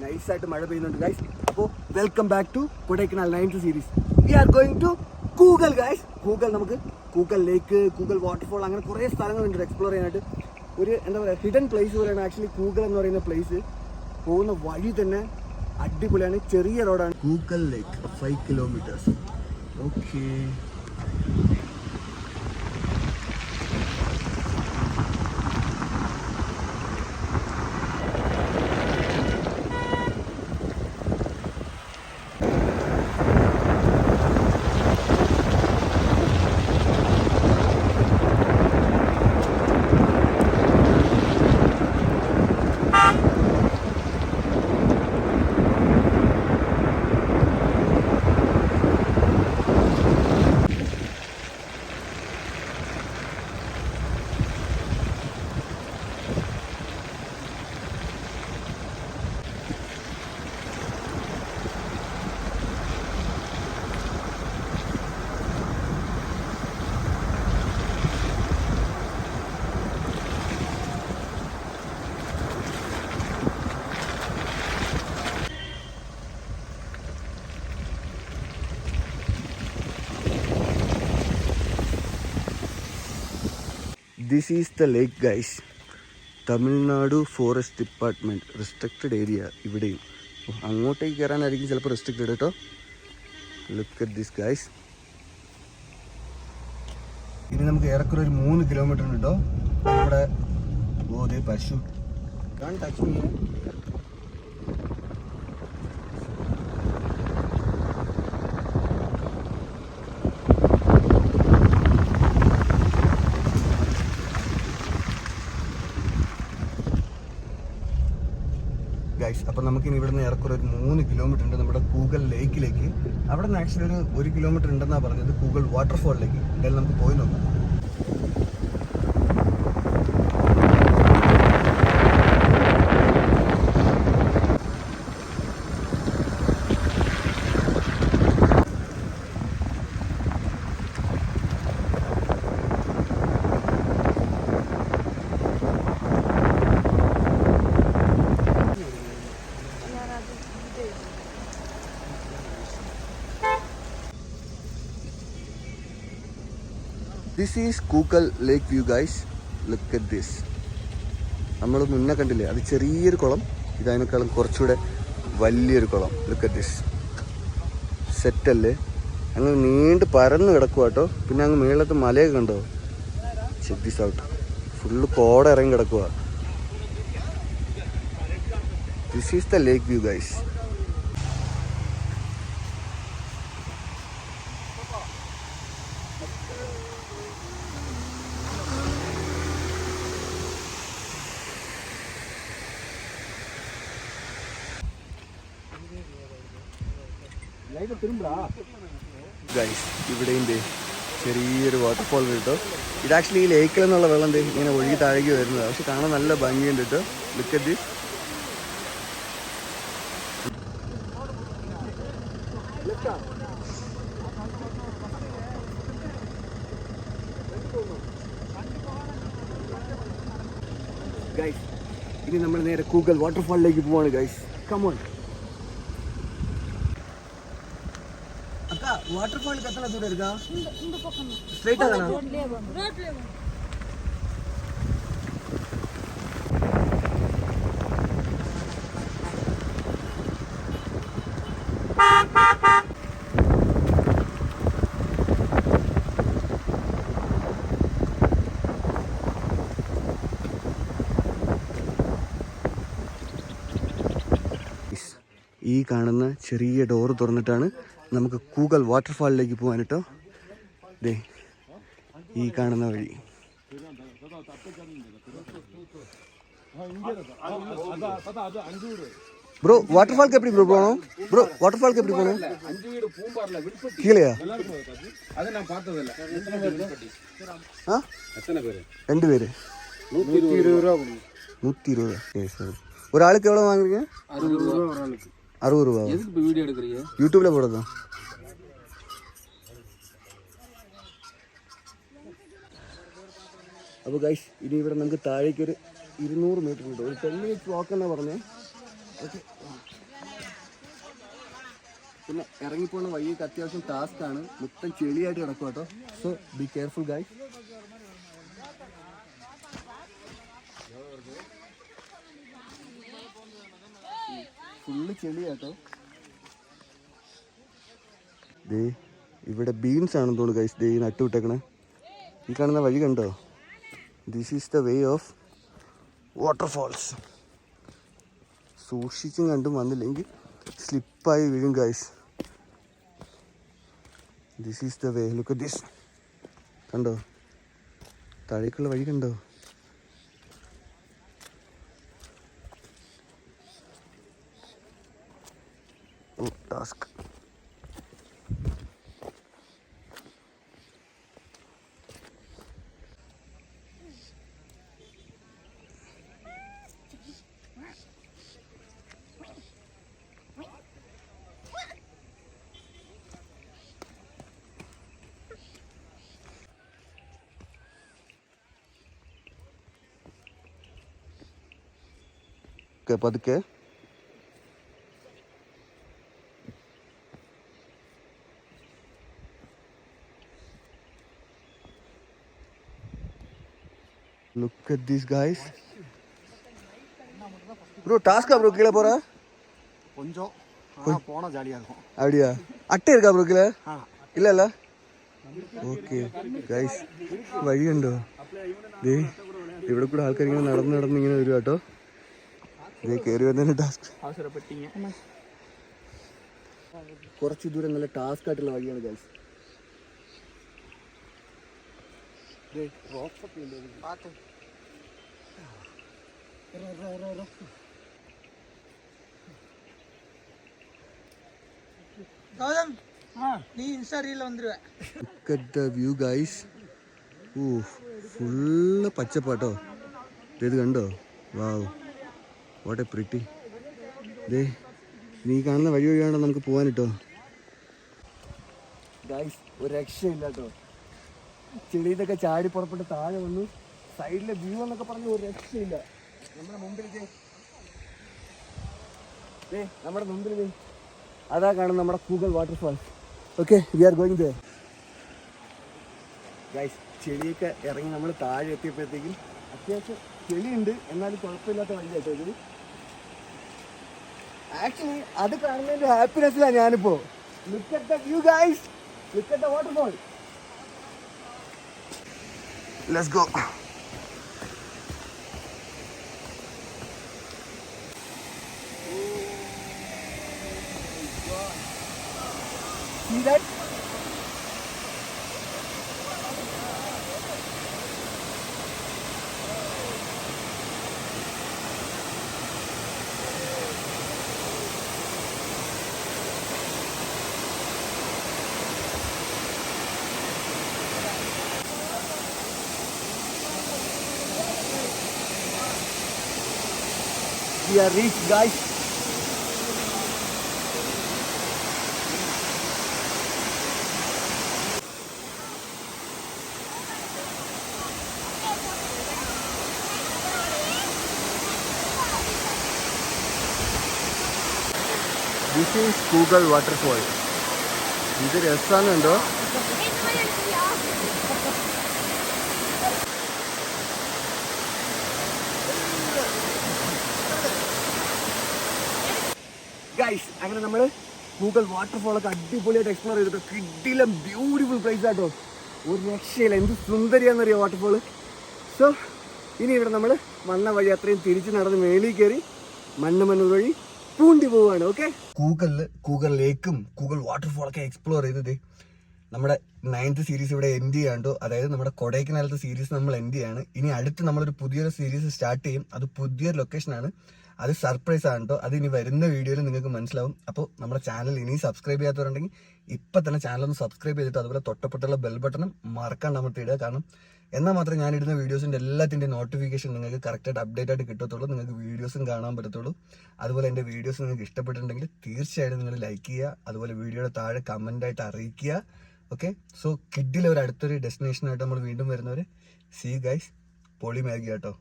നൈസായിട്ട് മഴ പെയ്യുന്നുണ്ട് ഗൈസ് അപ്പോൾ welcome back to Kodaikanal ninth series we are going to Kookal guys Kookal നമുക്ക് കൂഗൽ ലേക്ക് കൂഗൽ വാട്ടർഫോൾ അങ്ങനെ കുറേ സ്ഥലങ്ങളുണ്ട് എക്സ്പ്ലോർ ചെയ്യാനായിട്ട്. ഒരു എന്താ പറയുക ഹിഡൻ പ്ലേസ് പോലെയാണ് ആക്ച്വലി കൂഗൽ എന്ന് പറയുന്ന പ്ലേസ് പോകുന്ന വഴി തന്നെ അടിപൊളിയാണ് ചെറിയ റോഡാണ് Kookal lake five kilometres okay this is the lake guys Tamil Nadu forest department restricted area ഇവിടെയും അങ്ങോട്ടേക്ക് കയറാനായിരിക്കും ചിലപ്പോൾ റെസ്ട്രിക്റ്റഡ് കേട്ടോ. ലുക്ക് അറ്റ് ദിസ് ഗൈസ് ഇനി നമുക്ക് ഏറെക്കുറെ ഒരു മൂന്ന് കിലോമീറ്റർ ഉണ്ട് കേട്ടോ. നമ്മുടെ ഓ പശു. കാൺ ടച്ച് മീ ഗൈസ് അപ്പം നമുക്കിനി ഇവിടുന്ന് ഏറെക്കുറെ ഒരു മൂന്ന് കിലോമീറ്റർ ഉണ്ട് നമ്മുടെ കൂഗൽ ലേക്കിലേക്ക് അവിടെ നിന്ന് ആക്ച്വലി ഒരു ഒരു കിലോമീറ്റർ ഉണ്ടെന്നാണ് പറഞ്ഞത് കൂഗൽ വാട്ടർഫോളിലേക്ക് എന്തായാലും നമുക്ക് പോയി നോക്കാം. This is Kookal lake view guys look at this നമ്മൾ മുന്നേ കണ്ടില്ലേ? അത് ചെറിയൊരു കുളം. ഇതതിനേക്കാളും കുറച്ചുകൂടെ വലിയൊരു കുളം. ലുക്ക് അറ്റ് ദിസ് സെറ്റല്ലേ അങ്ങ് നീണ്ട് പരന്ന് കിടക്കുക കേട്ടോ പിന്നെ അങ്ങ് മേളത്ത് മലയൊക്കെ കണ്ടോ? ചെക്ക് ദിസ് ഔട്ട് ഫുള്ള് കോട ഇറങ്ങി കിടക്കുക this is the lake view guys guys ഇവിടെയും ചെറിയൊരു വാട്ടർഫോൾ കിട്ടും ഇത് ആക്ച്വലി ഈ ലേക്കിൽ നിന്നുള്ള വെള്ളം ഇങ്ങനെ ഒഴുകി താഴേക്ക് വരുന്നത്. പക്ഷെ കാണാൻ നല്ല ഭംഗിയുണ്ട് കേട്ടോ ലുക്ക് അറ്റ് ഗൈസ് ഇനി നമ്മൾ നേരെ കൂഗൽ വാട്ടർഫാളിലേക്ക് പോവാണ് ഗൈസ് കമോൺ அக்கா வாட்டர் ஃபாலுக்கு எத்தனை தூரம் இருக்கா ஸ்ட்ரைட்டா ഈ കാണുന്ന ചെറിയ ഡോറ് തുറന്നിട്ടാണ് നമുക്ക് കൂഗൽ വാട്ടർഫാളിലേക്ക് പോകാൻ കേട്ടോ ദേ ഈ കാണുന്ന വഴി ப்ரோ வாட்டர் ஃபால்க்கு எப்படி ப்ரோ போகணும் ப்ரோ வாட்டர் ஃபால்க்கு எப்படி போகணும் அஞ்சு வீடு பூம்பார்ல விழுப்புட்டி கீழேயா அதை நான் பார்த்ததில்ல எத்தனை பேர் விழுப்புட்டி ஆ எத்தனை பேர் ரெண்டு பேர் நூற்றி இருபது ரூபா நூற்றி இருபது சரி சரி ஒரு ஆளுக்கு எவ்வளோ வாங்குறீங்க அறுபது ரூபா ஒரு ஆளுக்கு அறுபது ரூபா எதுக்கு வீடியோ எடுக்கிறீங்க யூடியூப்ல போடுறதா അപ്പോൾ ഗൈസ് ഇനി ഇവിടെ നമുക്ക് താഴേക്ക് ഒരു ഇരുന്നൂറ് മീറ്റർ ഉണ്ട്. ഒരു ടെൻ മിനിറ്റ് വാക്ക് എന്നാണ് പറഞ്ഞത് പിന്നെ ഇറങ്ങിപ്പോണ വഴിയൊക്കെ അത്യാവശ്യം ആണ്. മൊത്തം ചെളിയായിട്ട് കിടക്കും കേട്ടോ so be careful guys full ചെളിയാട്ടോ ദേ ഇവിടെ ബീൻസ് ആണെന്ന് തോന്നുന്നു കൈസ് ദേ ഈ നട്ടുവിട്ടേക്കണേ ഈ കാണുന്ന വഴി കണ്ടോ? This is the way of waterfalls സൂക്ഷിച്ചും കണ്ടും വന്നില്ലെങ്കിൽ സ്ലിപ്പായി വീഴും guys this is the way look this കണ്ടോ? താഴേക്കുള്ള വഴി കണ്ടോ? ഓ ടാസ്ക് ഓക്കെ പതുക്കെ look at this guys bro டாஸ்கா bro கீழே போற கொஞ்சம் ஆனால் போனால் ஜாலியாக இருக்கும் அப்படியா அட்டை இருக்கா ப்ரோ கீழே ஆ ഇല്ല അല്ല ഓക്കെ ഗൈസ് വഴിയുണ്ടോ ദേ ഇവിടെ കൂടെ ആൾക്കാർ ഇങ്ങനെ നടന്ന് നടന്ന് ഇങ്ങനെ വരും കേട്ടോ ദേ കയറി വരുന്നതിന് ടാസ്ക് அவசரப்பட்டீங்க കുറച്ച് ദൂരം നല്ല ടാസ്ക് ആയിട്ടുള്ള വഴിയാണ് ഗൈസ് கௌதம் நீ இன்ஸ்டா ரீல்ல வந்துருவ look at the view guys oh full പച്ചപ്പാട്ടോ ദേ ഇത് കണ്ടോ വാവ് വാട്ട് എ പ്രിറ്റി ദേ നീ കാണുന്ന വഴി വഴിയാണോ നമുക്ക് പോകാൻ കേട്ടോ ഗൈസ് ഒരു രക്ഷയില്ല കേട്ടോ ചെളിയിലൊക്കെ ചാടി പുറപ്പെട്ട് താഴെ വന്നു സൈഡിലെ വ്യൂ എന്നൊക്കെ പറഞ്ഞ ഒരു രക്ഷയില്ല. നമ്മുടെ മുമ്പിൽ ദേ. നമ്മുടെ മുമ്പിൽ ദേ. അതാ കാണുന്ന നമ്മുടെ Kookal waterfall okay we are going guys ചെളിയൊക്കെ ഇറങ്ങി നമ്മൾ താഴെ എത്തിയപ്പോഴത്തേക്കും അത്യാവശ്യം ചെളിയുണ്ട്. എന്നാലും കുഴപ്പമില്ലാത്ത വഴി കേട്ടോ ഇത്. ആക്ച്വലി അത് കാണുന്നതിന്റെ ഹാപ്പിനെസ്സിലാണ് ഞാനിപ്പോൾ look at the view guys look at the waterfall let's go See that? We are rich guys. This is Kookal waterfall ഇത് രസമാണുണ്ടോ ഗൈസ് അങ്ങനെ നമ്മൾ ഗൂഗിൾ വാട്ടർഫോൾ ഒക്കെ അടിപൊളിയായിട്ട് എക്സ്പ്ലോർ ചെയ്തിട്ട് കിഡിലും ബ്യൂട്ടിഫുൾ പ്ലേസ് ആട്ടോ. ഒരു രക്ഷയില്ല. എന്ത് സുന്ദരിയാണെന്നറിയോ വാട്ടർഫോൾ സോ ഇനി ഇവിടെ നമ്മൾ വന്ന വഴി അത്രയും തിരിച്ച് നടന്ന് മേളിൽ കയറി മണ്ണ് മണ്ണ് വഴി പൂണ്ടി പോവാണ് ഓക്കെ ഗൂഗിളിൽ ഗൂഗിൾ ലേക്കും ഗൂഗിൾ വാട്ടർഫോളൊക്കെ എക്സ്പ്ലോർ ചെയ്തത് നമ്മുടെ നയൻത്ത് സീരീസ് ഇവിടെ എൻഡ് ചെയ്യാണ്ടോ? അതായത് നമ്മുടെ കൊടൈക്കനാലത്തെ സീരീസ് നമ്മൾ എൻഡ് ചെയ്യാണ്. ഇനി അടുത്ത് നമ്മളൊരു പുതിയൊരു സീരീസ് സ്റ്റാർട്ട് ചെയ്യും. അത് പുതിയൊരു ലൊക്കേഷനാണ് അത് സർപ്രൈസ് ആണ് കേട്ടോ അത് ഇനി വരുന്ന വീഡിയോയിൽ നിങ്ങൾക്ക് മനസ്സിലാവും. അപ്പോൾ നമ്മുടെ ചാനൽ ഇനി സബ്സ്ക്രൈബ് ചെയ്യാത്തവരുണ്ടെങ്കിൽ ഇപ്പം തന്നെ ചാനൽ ഒന്ന് സബ്സ്ക്രൈബ് ചെയ്തിട്ട് അതുപോലെ തൊട്ടപ്പെട്ടുള്ള ബെൽ ബട്ടണും മറക്കാണ്ട് അമർത്തിയിടുക കാരണം എന്നാൽ മാത്രം ഞാൻ ഇടുന്ന വീഡിയോസിന്റെ എല്ലാത്തിന്റെ നോട്ടിഫിക്കേഷൻ നിങ്ങൾക്ക് കറക്റ്റായിട്ട് അപ്ഡേറ്റ് ആയിട്ട് കിട്ടത്തുള്ളൂ. നിങ്ങൾക്ക് വീഡിയോസും കാണാൻ പറ്റത്തുള്ളൂ. അതുപോലെ എന്റെ വീഡിയോസ് നിങ്ങൾക്ക് ഇഷ്ടപ്പെട്ടിട്ടുണ്ടെങ്കിൽ തീർച്ചയായിട്ടും നിങ്ങൾ ലൈക്ക് ചെയ്യുക. അതുപോലെ വീഡിയോയുടെ താഴെ കമന്റായിട്ട് അറിയിക്കുക. ഓക്കെ സോ കിഡിലെ ഒരു അടുത്തൊരു ഡെസ്റ്റിനേഷനായിട്ട് നമ്മൾ വീണ്ടും വരുന്നവർ സി ഗൈസ് പൊളി മാഗി കേട്ടോ